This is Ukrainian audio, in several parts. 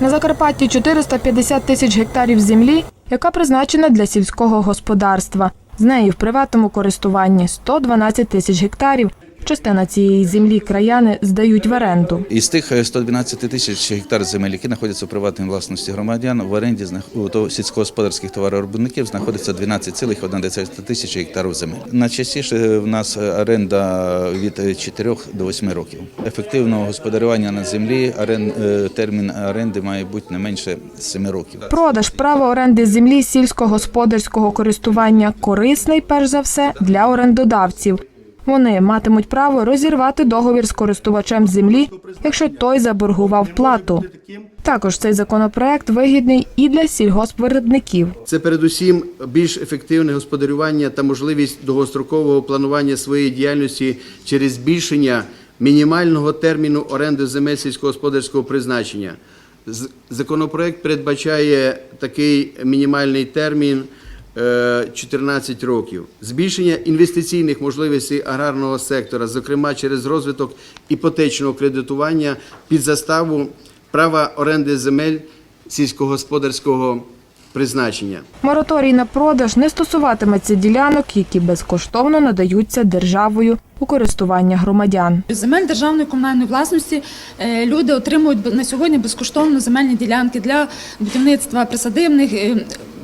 На Закарпатті 450 тисяч гектарів землі, яка призначена для сільського господарства. З неї в приватному користуванні 112 тисяч гектарів. Частина цієї землі краяни здають в оренду. Із тих е, 112 тисяч гектар земель, які знаходяться у приватній власності громадян, в оренді у то- сільськогосподарських товаровиробників знаходиться 12,1 тисяч гектарів земель. Найчастіше в нас е, оренда від 4 до 8 років. Ефективного господарювання на землі е, термін оренди має бути не менше 7 років. Продаж права оренди землі сільськогосподарського користування корисний, перш за все, для орендодавців. Вони матимуть право розірвати договір з користувачем землі, якщо той заборгував плату. Також цей законопроект вигідний і для сільгоспвиробників. Це передусім більш ефективне господарювання та можливість довгострокового планування своєї діяльності через збільшення мінімального терміну оренди земель сільськогосподарського призначення. Законопроект передбачає такий мінімальний термін 14 років. Збільшення інвестиційних можливостей аграрного сектора, зокрема через розвиток іпотечного кредитування під заставу права оренди земель сільськогосподарського призначення. Мораторій на продаж не стосуватиметься ділянок, які безкоштовно надаються державою у користування громадян. Земель державної комунальної власності е, люди отримують на сьогодні безкоштовно земельні ділянки для будівництва присадибних.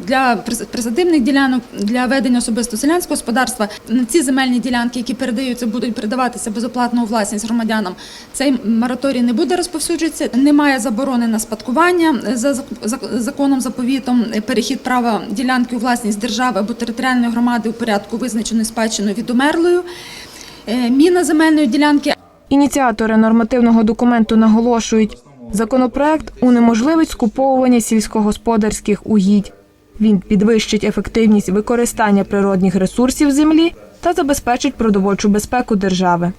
Для прис- присадибних ділянок для ведення особисто селянського господарства ці земельні ділянки, які передаються, будуть передаватися безоплатно у власність громадянам. Цей мораторій не буде розповсюджуватися. Немає заборони на спадкування за зак- зак- законом заповітом. Перехід права ділянки у власність держави або територіальної громади у порядку визначеної спадщиною від умерлою. Е, Міна земельної ділянки Ініціатори нормативного документу наголошують, законопроект унеможливить скуповування сільськогосподарських угідь. Він підвищить ефективність використання природних ресурсів землі та забезпечить продовольчу безпеку держави.